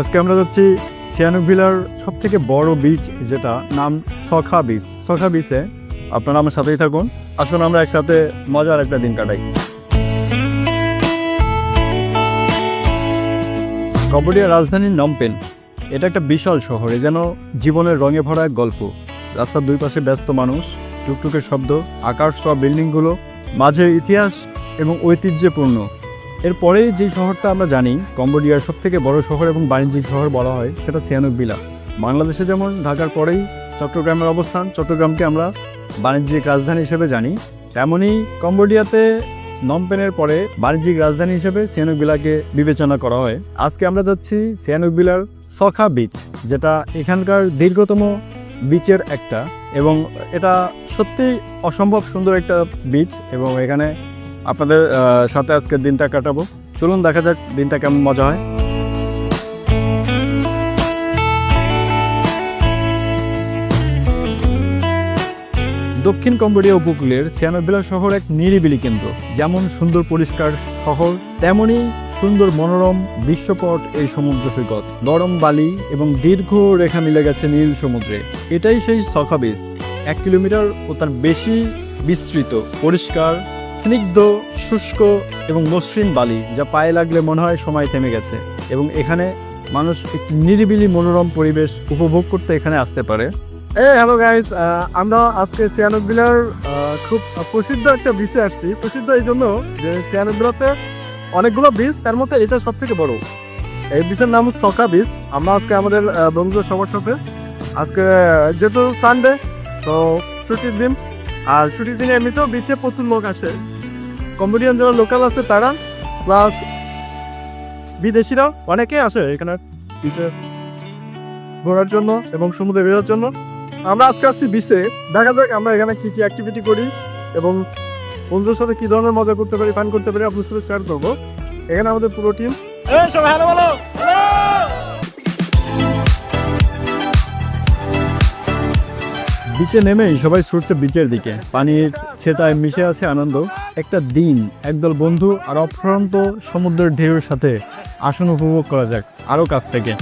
আজকে আমরা যাচ্ছি সিয়ানুক ভিলার সব থেকে বড় বিচ যেটা নাম সখা বিচ সখা বিচে আপনারা আমার সাথেই থাকুন। আসুন আমরা একসাথে মজার একটা দিন কাটাই। কম্বোডিয়ার রাজধানী নমপেন, এটা একটা বিশাল শহর যেন জীবনের রঙে ভরা এক গল্প। রাস্তার দুই পাশে ব্যস্ত মানুষ, টুকটুকের শব্দ, আকাশ সব বিল্ডিংগুলো, মাঝে ইতিহাস এবং ঐতিহ্যপূর্ণ। এরপরেই যে শহরটা আমরা জানি, কম্বোডিয়ার সব থেকে বড় শহর এবং বাণিজ্যিক শহর বলা হয়, সেটা সিয়ানুক বিলা বাংলাদেশে যেমন ঢাকার পরেই চট্টগ্রামের অবস্থান, চট্টগ্রামকে আমরা বাণিজ্যিক রাজধানী হিসেবে জানি তেমনই কম্বোডিয়াতে নমপেনের পরে বাণিজ্যিক রাজধানী হিসেবে সিয়ানুক বিলাকে বিবেচনা করা হয়। আজকে আমরা যাচ্ছি সিয়ানুক বিলার সখা বিচ যেটা এখানকার দীর্ঘতম বিচের একটা, এবং এটা সত্যি অসম্ভব সুন্দর একটা বিচ এবং এখানে আপনাদের সাথে আজকের দিনটা কাটাবো। চলুন, দেখা যাক দিনটা কেমন মজা হয়। দক্ষিণ কম্বোডিয়া উপকূলের সিয়ানোবিলা শহর এক নিরিবিলি কেন্দ্র। যেমন সুন্দর পরিষ্কার শহর তেমনই সুন্দর মনোরম দৃশ্যপট এই সমুদ্র সৈকত। নরম বালি এবং দীর্ঘ রেখা মিলে গেছে নীল সমুদ্রে। এটাই সেই সখা বিচ এক কিলোমিটার ও তার বেশি বিস্তৃত, পরিষ্কার স্নিগ্ধ, শুষ্ক এবং মসৃণ বালি, যা পায়ে লাগলে মনে হয় সময় থেমে গেছে এবং এখানে মানুষ একটি নিরিবিলি মনোরম পরিবেশ উপভোগ করতে এখানে আসতে পারে। এ হ্যালো গাইস আমরা আজকে সিয়ানুক বিলার খুব প্রসিদ্ধ একটা বিচে আসছি। প্রসিদ্ধ এই জন্য যে সিয়ানুক বিলাতে অনেকগুলো বিচ তার মধ্যে এটা সব থেকে বড়। এই বিচের নাম সকা বিচ আমরা আজকে আমাদের বন্ধুদের সবার সাথে। আজকে, যেহেতু সানডে তো ছুটির দিন। আর ছুটির দিনে এমনিতেও বিচে প্রচুর লোক আসে। কম্বোডিয়ান যারা লোকাল আছে তারা, প্লাস বিদেশিরা অনেকে আসে এখানে বিচে ঘোরার জন্য এবং সমুদ্রে বেরোর জন্য। আমরা আজকে আসছি বিচে দেখা যাক আমরা এখানে কী কী অ্যাক্টিভিটি করি এবং বন্ধুর সাথে কী ধরনের মজা করতে পারি ফান করতে পারি আপনার সাথে শেয়ার করব। এখানে আমাদের পুরো টিম সবাই হ্যালো বিচে নেমেই সবাই ছুটছে বিচের দিকে। পানির ছেটায় মিশে আছে আনন্দ। একটা দিন, একদল বন্ধু আর অপ্রান্ত সমুদ্রের ঢেউয়ের সাথে আসন উপভোগ করা যাক, আরও কাছ থেকে।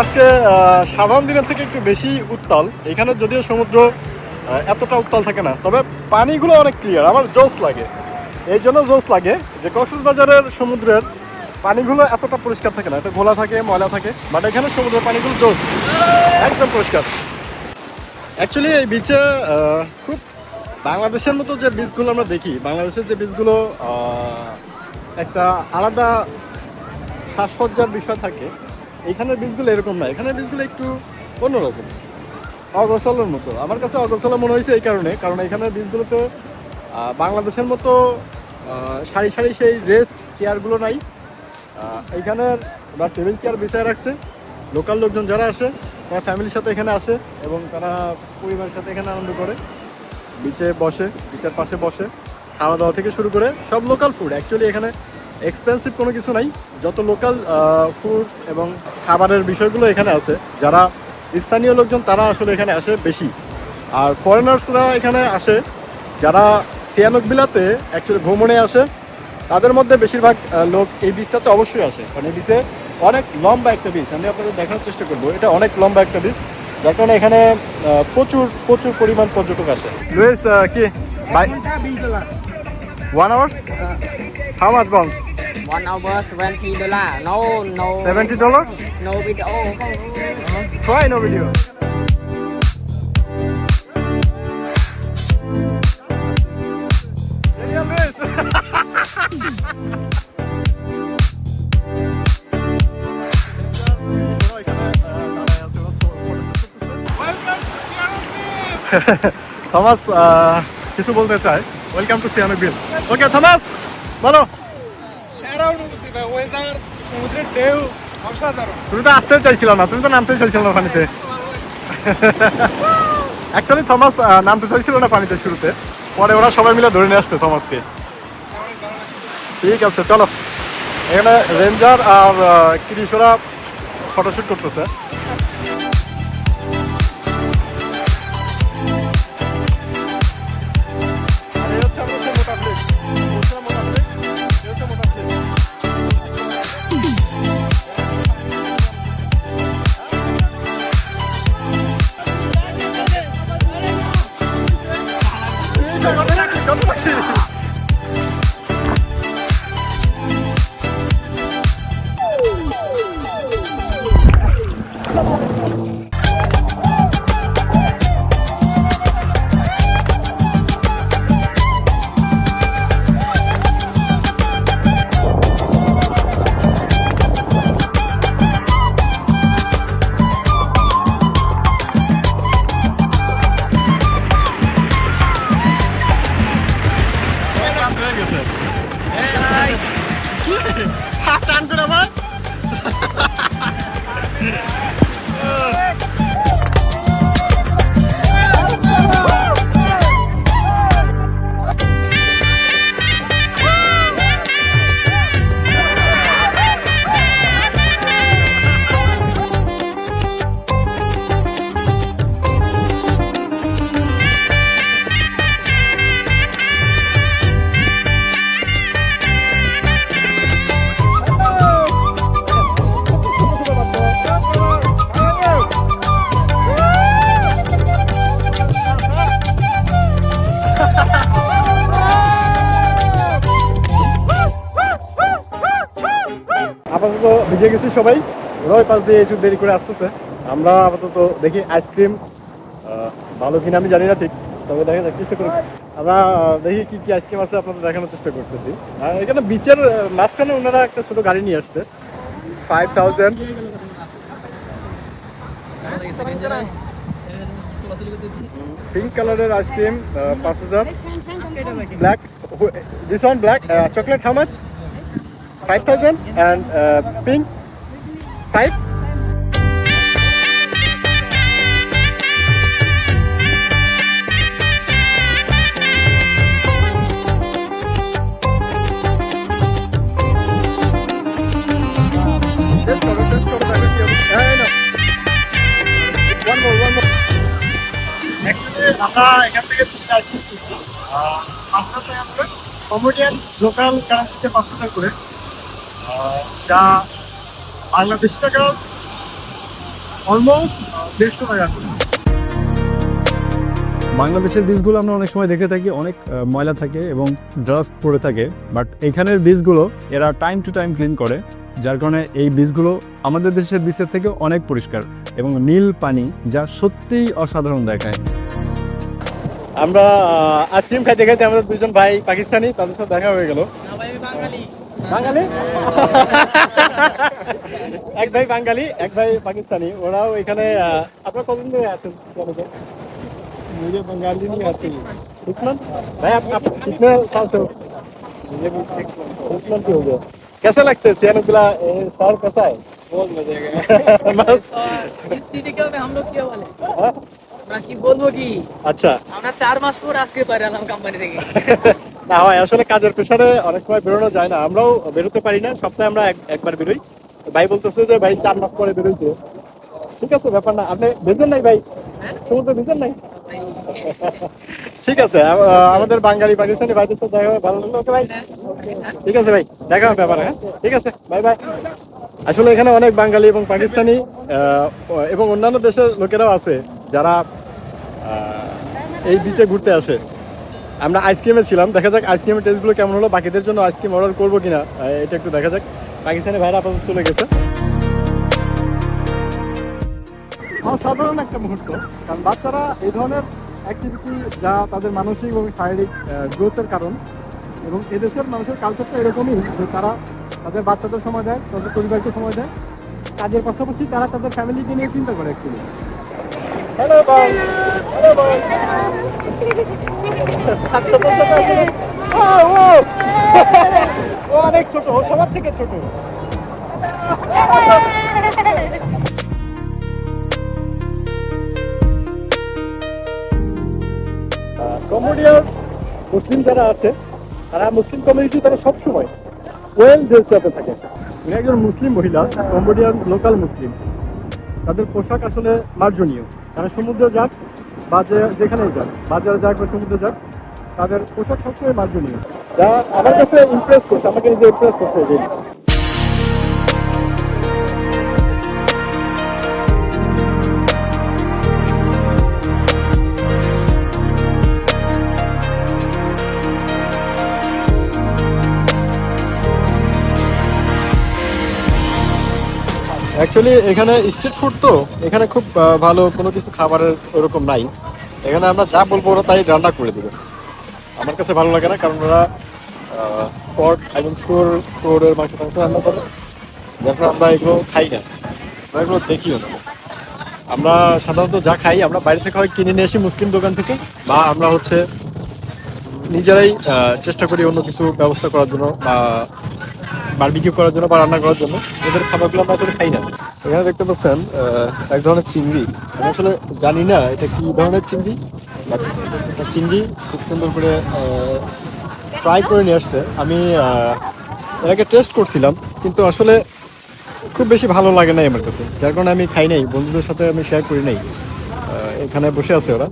আজকে সাধারণ দিনের থেকে একটু বেশি উত্তাল। এখানে যদিও সমুদ্র এতটা উত্তাল থাকে না। তবে পানিগুলো অনেক ক্লিয়ার আমার জোস লাগে। এই জন্য জোস লাগে যে কক্সবাজারের সমুদ্রের পানিগুলো এতটা পরিষ্কার থাকে না। এটা ঘোলা থাকে, ময়লা থাকে বাট এখানে সমুদ্রের পানিগুলো জোস একদম পরিষ্কার। অ্যাকচুয়ালি এই বিচে খুব বাংলাদেশের মতো যে বীজগুলো আমরা দেখি, বাংলাদেশের যে বীজগুলো একটা আলাদা সাজসজ্জার বিষয় থাকে, এখানের বীজগুলো এরকম না। এখানের বীজগুলো একটু অন্যরকম। অগোছলের মতো। আমার কাছে অগোছলা মনে হয়েছে এই কারণে, কারণ এখানের বীজগুলোতে বাংলাদেশের মতো সারি সারি সেই রেস্ট চেয়ারগুলো নাই। এইখানের ওরা টেবিল চেয়ার বিছায় রাখছে। লোকাল লোকজন যারা আসে, তারা ফ্যামিলির সাথে এখানে আসে এবং তারা পরিবারের সাথে এখানে আনন্দ করে। বিচে বসে বিচের পাশে বসে খাওয়া দাওয়া থেকে শুরু করে সব লোকাল ফুড অ্যাকচুয়ালি এখানে এক্সপেন্সিভ কোনো কিছু নাই। যত লোকাল ফুডস এবং খাবারের বিষয়গুলো এখানে আছে, যারা স্থানীয় লোকজন তারা আসলে এখানে আসে বেশি। আর ফরেনার্সরা এখানে আসে। যারা সিয়ানক বিলাতে অ্যাকচুয়ালি ভ্রমণে আসে তাদের মধ্যে বেশিরভাগ লোক এই বীজটাতে অবশ্যই আসে। কারণ এই বীচে অনেক লম্বা একটা বীজ আমি আপনাদের দেখানোর চেষ্টা করব। এটা অনেক লম্বা একটা বীজ যার কারণে এখানে প্রচুর প্রচুর পরিমাণ পর্যটক আসে। লুইস কি? ওয়ান আওয়ার্স হাউ বং One hour seventy dollar. No, no. Seventy dollars No video. Try no video. Thomas ah, কিছু বলতে চাই welcome to cyano bill okay Thomas বলো অসাধারণ তুমি তো আসতে চাইছিল না, তুমি তো নামতে চাইছিল না পানিতে। অ্যাকচুয়ালি থমাস নামতে চাইছিল না পানিতে শুরুতে। পরে ওরা সবাই মিলে ধরে নিয়ে আসছে থমাসকে ঠিক আছে, চলো। এখানে রেঞ্জার আর কিরিশোরা ফটোশুট করতেছে। ভিজে গেছি সবাই। ওরাও পাশ দিয়ে একটু দেরি করে আসতেছে। আমরা আপাতত দেখি আইসক্রিম ভালো কিনা আমি জানি না ঠিক, তবে দেখা যাক, চেষ্টা করি আমরা দেখি কি কি আইসক্রিম আছে আপনাদের দেখানোর চেষ্টা করতেছি। আর এখানে বিচের মাঝখানে ওনারা একটা ছোট গাড়ি নিয়ে আসছে। ফাইভ থাউজেন্ড পিঙ্ক কালারের আইসক্রিম পাঁচ হাজার। Black this one black chocolate how 5000 and uh, pink 5 আশা এখান থেকে তুমি আইসক্রিম কিনছি পাঁচশো কমেডিয়ান লোকাল কারেন্সিতে পাঁচশো টাকা করে। যা বাংলাদেশ টাকা অলমোস্ট দেড়শো টাকা বাংলাদেশের বীজগুলো আমরা অনেক সময় দেখে থাকি অনেক ময়লা থাকে এবং ড্রাস্ট পড়ে থাকে বাট এখানের বীজগুলো এরা টাইম টু টাইম ক্লিন করে যার কারণে এই বীজগুলো আমাদের দেশের বীজের থেকে অনেক পরিষ্কার এবং নীল পানি যা সত্যিই অসাধারণ দেখায়। আমরা আইসক্রিম খাইতে খাইতে আমাদের দুজন ভাই পাকিস্তানি তাদের সাথে দেখা হয়ে গেল। বাঙালি এক ভাই বাঙালি এক ভাই পাকিস্তানি ওরাও এখানে আহ, আপনারা কতদিন ধরে আছেন কলেজে? मुझे बंगाली नहीं आती सिक्स मंथ भाई आप, आप कितने साल से हो मुझे भी सिक्स मंथ हो गया कैसा लगता है सियान उगला सर कैसा है बहुत मजा गया बस इस সিটিকেল में हम लोग क्या वाले हाँ? আমরা কি বলবো কি अच्छा আমরা চার মাস পর আজকে পাইলাম কোম্পানি থেকে না হয়, আসলে কাজের প্রেশারে অনেক সময় বেরোনো যায় না। আমরাও বেরোতে পারি না, সপ্তাহে আমরা এক- একবার বেরোই। ভাই বলতেছে যে, ভাই, চার মাস পরে বেরোইছে। ঠিক আছে, ব্যাপার না। আপনি ভেজেন নাই ভাই? সমুদ্রে ভেজেন নাই? ঠিক আছে আমাদের বাঙালি পাকিস্তানি ভাইদের সাথে দেখা ভালো লাগল। ওকে ভাই? ঠিক আছে ভাই, দেখা হবে ব্যাপারে হ্যাঁ? ঠিক আছে, বাই বাই। আসলে এখানে অনেক বাঙালি এবং পাকিস্তানি এবং অন্যান্য দেশের লোকেরাও আছে যারা এই বিচে ঘুরতে আসে। আমরা আইসক্রিমে ছিলাম, দেখা যাক আইসক্রিমের টেস্টগুলো কেমন হলো, বাকিদের জন্য আইসক্রিম অর্ডার করব কিনা এটা একটু দেখা যাক। পাকিস্তানি ভাইরা আপাতত চলে গেছে। অসাধারণ একটা মুহূর্ত, কারণ বাচ্চারা এই ধরনের অ্যাক্টিভিটি যা তাদের মানসিক এবং শারীরিক গ্রোথের কারণ, এবং এদেশের মানুষের কালচারটা এরকমই যে তারা তাদের বাচ্চাদের সময় দেয়, তাদের পরিবারকে সময় দেয়, কাজের পাশাপাশি তারা তাদের ফ্যামিলিকে নিয়ে চিন্তা করে অ্যাকচুয়ালি হ্যালো ভাই হ্যালো ভাই অনেক ছোট সবার থেকে ছোট। কম্বোডিয়ার মুসলিম যারা আছে তারা মুসলিম কমিউনিটি তারা সবসময় ওয়েল ড্রেসআপে থাকে। উনি একজন মুসলিম মহিলা কম্বোডিয়ান লোকাল মুসলিম। তাদের পোশাক আসলে মার্জনীয়। তারা সমুদ্রে যাক বা যে- যেখানেই যাক, বাজারে যাক বা সমুদ্রে যাক, তাদের পোশাক সবসময় মার্জনীয়। যা আমার কাছে ইমপ্রেস করছে, আমাকে নিজে ইমপ্রেস করছে অ্যাকচুয়ালি এখানে স্ট্রিট ফুড তো, এখানে খুব ভালো কোনো কিছু খাবারের ওরকম নাই। এখানে আমরা যা বলব ওরা তাই রান্না করে দেবে। আমার কাছে ভালো লাগে না, কারণ ওরা পট এবং শুয়োর, শুয়োরের মাংস টাংস রান্না করে। যার ফলে আমরা এগুলো খাই না আমরা এগুলো দেখিও না। আমরা সাধারণত যা খাই, আমরা বাইরে থেকে হয় কিনে নিয়ে আসি মুসলিম দোকান থেকে, বা আমরা হচ্ছে নিজেরাই চেষ্টা করি অন্য কিছু ব্যবস্থা করার জন্য, বা বারবিকিউ করার জন্য বা রান্না করার জন্য এদের খাবারগুলো আমরা আসলে খাই না। এখানে দেখতে পাচ্ছেন এক ধরনের চিংড়ি। আমি আসলে জানি না এটা কি ধরনের চিংড়ি চিংড়ি খুব সুন্দর করে ফ্রাই করে নিয়ে আসছে। আমি আগে টেস্ট করছিলাম, কিন্তু আসলে খুব বেশি ভালো লাগে নাই আমার কাছে। যার কারণে আমি খাই নাই, বন্ধুদের সাথে আমি শেয়ার করি নাই। এখানে বসে আছে ওরা।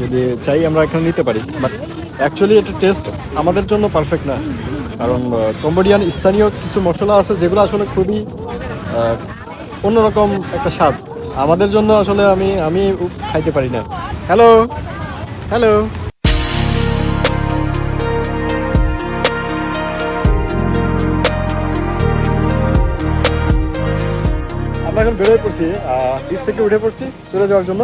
যদি চাই আমরা এখানে নিতে পারি বাট অ্যাকচুয়ালি এটা টেস্ট আমাদের জন্য পারফেক্ট না। কারণ কম্বোডিয়ান স্থানীয় কিছু মশলা আছে যেগুলো আসলে খুবই অন্যরকম একটা স্বাদ। আমাদের জন্য আসলে আমি আমি খাইতে পারি না। হ্যালো হ্যালো আমরা এখন বেরোয় পড়ছি বিচ থেকে উঠে পড়ছি চলে যাওয়ার জন্য।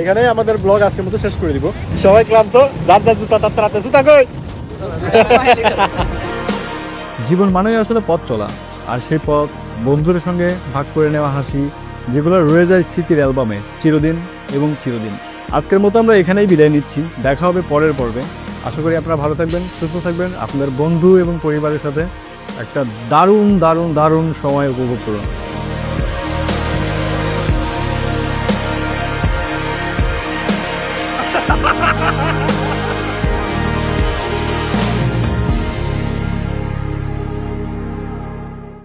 এখানে আমাদের ব্লগ আজকের মতো শেষ করে দিব। সবাই ক্লান্ত, যার যার জুতা, তার তারাতে জুতা কই? জীবন মানেই আসলে পথ চলা, আর সেই পথ বন্ধুদের সঙ্গে ভাগ করে নেওয়া হাসি, যেগুলো রয়ে যায় স্মৃতির অ্যালবামে, চিরদিন এবং চিরদিন। আজকের মতো আমরা এখানেই বিদায় নিচ্ছি। দেখা হবে পরের পর্বে। আশা করি আপনারা ভালো থাকবেন, সুস্থ থাকবেন। আপনাদের বন্ধু এবং পরিবারের সাথে একটা দারুণ দারুণ দারুণ সময় উপভোগ করুন।